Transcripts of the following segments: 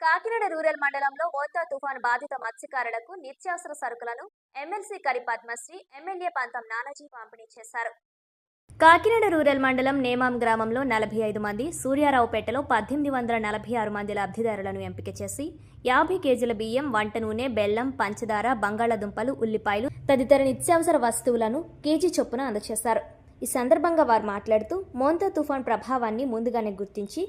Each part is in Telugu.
కాకినాడ రూరల్ మండలంలో మోతా తుఫాను బాధిత మత్స్యకారులకు నిత్యావసర సరుకులను ఎమ్మెల్సీ కరి పద్మశ్రీ ఎమ్మెల్యే పంతం నానాజీ పంపిణీ చేశారు. కాకినాడ రూరల్ మండలం నేమాం గ్రామంలో నలభై ఐదు మంది సూర్యారావుపేటలో పద్దెనిమిది వందల నలభై ఆరు మంది లబ్ధిదారులను ఎంపిక చేసి యాభై కేజీల బియ్యం వంట నూనె బెల్లం పంచదార బంగాళాదుంపలు ఉల్లిపాయలు తదితర నిత్యావసర వస్తువులను కేజీ చొప్పున అందజేశారు ఈ సందర్భంగా వారు మాట్లాడుతూ మోంతా తుఫాన్ ప్రభావాన్ని ముందుగానే గుర్తించి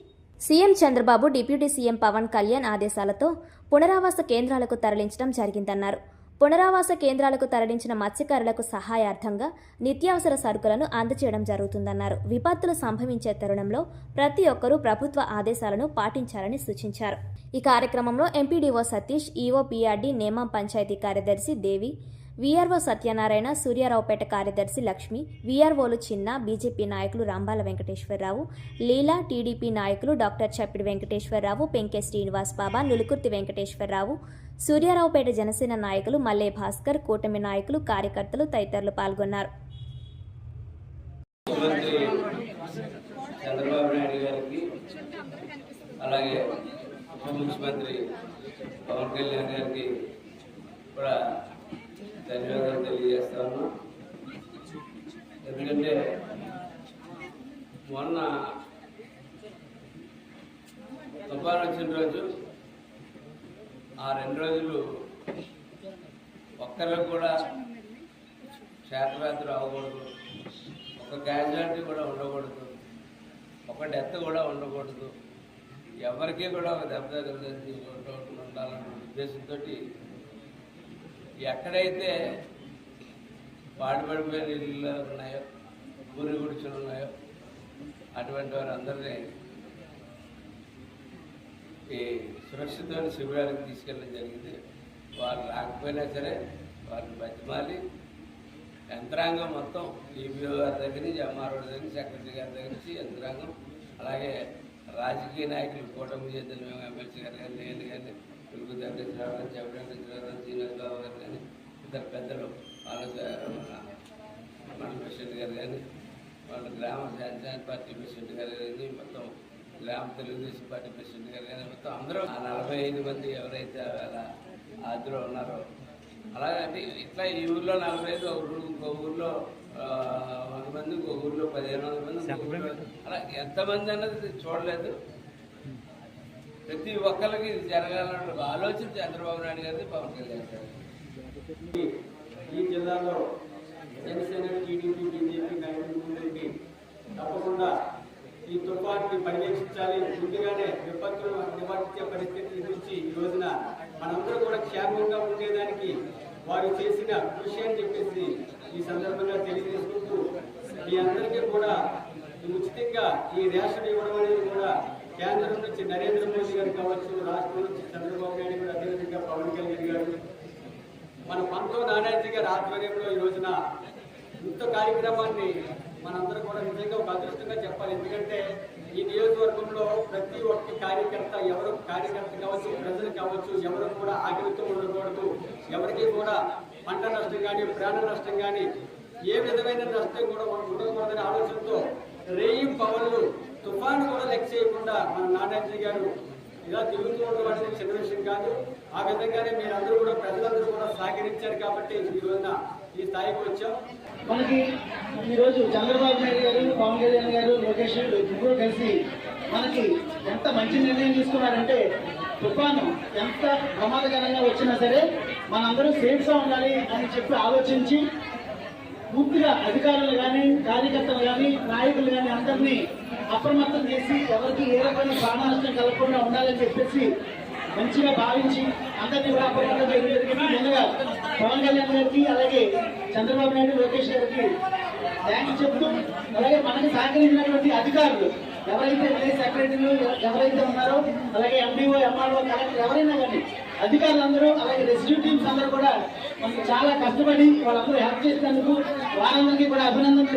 CM Chandrababu deputy CM Pawan Kalyan ఆదేశాలతో పునరావాస కేంద్రాలకు తరలించడం జరిగిందన్నారు. పునరావాస కేంద్రాలకు తరలించిన మత్స్యకారులకు సహాయార్థంగా నిత్యావసర సరుకులను అందచేయడం జరుగుతుందన్నారు. విపత్తులు సంభవించే తరుణంలో ప్రతి ఒక్కరూ ప్రభుత్వ ఆదేశాలను పాటించాలని సూచించారు. ఈ కార్యక్రమంలో MPDO Satish EO PRD Nemam panchayat కార్యదర్శి దేవి వీఆర్ఓ సత్యనారాయణ సూర్యారావుపేట కార్యదర్శి లక్ష్మి వీఆర్ఓలు చిన్న బీజేపీ నాయకులు రాంబాల వెంకటేశ్వరరావు లీలా టీడీపీ నాయకులు డాక్టర్ చప్పిడి వెంకటేశ్వరరావు పెంకే శ్రీనివాస్ బాబా నులుకుర్తి వెంకటేశ్వరరావు సూర్యారావుపేట జనసేన నాయకులు మల్లె భాస్కర్ కూటమి నాయకులు కార్యకర్తలు తదితరులు పాల్గొన్నారు. చంద్రబాబు నాయుడు గారికి అలాగే ఉప ముఖ్యమంత్రి పవన్ కళ్యాణ్ గారికి కూడా ధన్యవాదాలు తెలియజేస్తాను. ఎందుకంటే మొన్న తుఫాన్ వచ్చిన రోజు ఆ రెండు రోజులు ఒక్కరికి కూడా క్షేత్రయాత్ర అవ్వకూడదు ఒక క్యాజువాలిటీ కూడా ఉండకూడదు. ఒక డెత్ కూడా ఉండకూడదు. ఎవరికీ కూడా ఒక దెబ్బ తగలదని ఉండాలన్న ఉద్దేశంతో ఎక్కడైతే పాడుపడిపోయిన ఇళ్ళు ఉన్నాయో గురి గుడిచులు ఉన్నాయో అటువంటి వారందరినీ ఈ సురక్షితమైన శిబిరానికి తీసుకెళ్ళడం జరిగింది. వారు రాకపోయినా సరే వారిని బతిమాలి. యంత్రాంగం మొత్తం ఈబీఓ గారి దగ్గర నుంచి ఎంఆర్ఓ దగ్గర నుంచి సెక్రటరీ గారి దగ్గర నుంచి యంత్రాంగం అలాగే రాజకీయ నాయకులు కూటమి చేతులు మేము ఎమ్మెల్సీ గారు కానీ నేను కానీ పిలుపు దగ్గర చెప్పడం సీనియర్ బాబు గారు కానీ ఇద్దరు పెద్దలు వాళ్ళ మండల ప్రెసిడెంట్ గారు కానీ వాళ్ళ గ్రామ శాంతి పార్టీ ప్రెసిడెంట్ గారు కానీ మొత్తం గ్రామ తెలుగుదేశం పార్టీ ప్రెసిడెంట్ గారు కానీ మొత్తం అందరూ ఆ నలభై ఐదు మంది ఎవరైతే అలా అందులో ఉన్నారో అలాగే ఇట్లా ఈ ఊర్లో నలభై ఐదు ఒక ఇంకో ఊర్లో వంద మంది ఇంకో ఊర్లో పదిహేను వందల మంది అలా ఎంతమంది అన్నది చూడలేదు. ప్రతి ఒక్కరికి ఇది జరగాలన్న ఆలోచన చంద్రబాబు నాయుడు గారిది పవన్ కళ్యాణ్ గారు ఈ జిల్లాలో జనసేన టీడీపీ బీజేపీ నాయకులు తప్పకుండా ఈ తుఫాన్ని పర్యవేక్షించాలి ముందుగానే విపత్తులు నివారించే పరిస్థితి గురించి ఈ రోజున మనందరూ కూడా క్షేమంగా ఉండేదానికి వారు చేసిన కృషి అని చెప్పేసి ఈ సందర్భంగా తెలియజేసుకుంటూ మీ అందరికీ కూడా ఉచితంగా ఈ రేషన్ ఇవ్వడం అనేది కూడా కేంద్రం నుంచి నరేంద్ర మోదీ గారు కావచ్చు రాష్ట్రం నుంచి చంద్రబాబు నాయుడు గారు అదేవిధంగా పవన్ కళ్యాణ్ గారు. మన పంతో నానాజీ గారి ఆధ్వర్యంలో ఈ రోజున ఇంత కార్యక్రమాన్ని మనందరూ కూడా నిజంగా ఒక అదృష్టంగా చెప్పాలి. ఎందుకంటే ఈ నియోజకవర్గంలో ప్రతి ఒక్క కార్యకర్త ఎవరు కార్యకర్త కావచ్చు ప్రజలు కావచ్చు ఎవరు కూడా ఆకలితో ఉండకూడదు. ఎవరికి కూడా పంట నష్టం కానీ ప్రాణ నష్టం కానీ ఏ విధమైన నష్టం కూడా మనకు ఉండకూడదనే ఆలోచనతో రేయి పవన్లు తుఫాను కూడా లెక్క చేయకుండా మన నానాజీ గారు ఇలా తిరుగుతూ ఉండడం అనేది చిన్న విషయం కాదు. ఆ విధంగానే మీరందరూ కూడా ప్రజలందరూ కూడా సహకరించారు కాబట్టి ఈ రోజున ఈ స్థాయికి వచ్చాం. మనకి ఈరోజు చంద్రబాబు నాయుడు గారు పవన్ కళ్యాణ్ గారు లోకేష్ ముగ్గురు కలిసి మనకి ఎంత మంచి నిర్ణయం తీసుకున్నారంటే తుఫాను ఎంత ప్రమాదకరంగా వచ్చినా సరే మనందరూ సేఫ్గా ఉండాలి అని చెప్పి ఆలోచించి పూర్తిగా అధికారులు కానీ కార్యకర్తలు కానీ నాయకులు కానీ అందరినీ అప్రమత్తం చేసి ఎవరికి ఏ రకమైన ప్రాణ కలగకుండా ఉండాలని చెప్పేసి మంచిగా భావించి అందరినీ కూడా అప్రమత్తం చేయడం ముందుగా పవన్ కళ్యాణ్ గారికి అలాగే చంద్రబాబు నాయుడు లోకేష్ గారికి థ్యాంక్స్ చెప్తూ అలాగే మనకి సహకరించినటువంటి అధికారులు ఎవరైతే విలేజ్ సెక్రటరీలు ఎవరైతే ఉన్నారో అలాగే ఎండిఓ ఎంఆర్ఓ కలెక్టర్ ఎవరైనా కానీ అధికారులందరూ అలాగే రెస్క్యూ టీమ్స్ అందరూ కూడా మనకు చాలా కష్టపడి వాళ్ళందరూ హెల్ప్ చేసినందుకు వారందరికీ కూడా అభినందనలు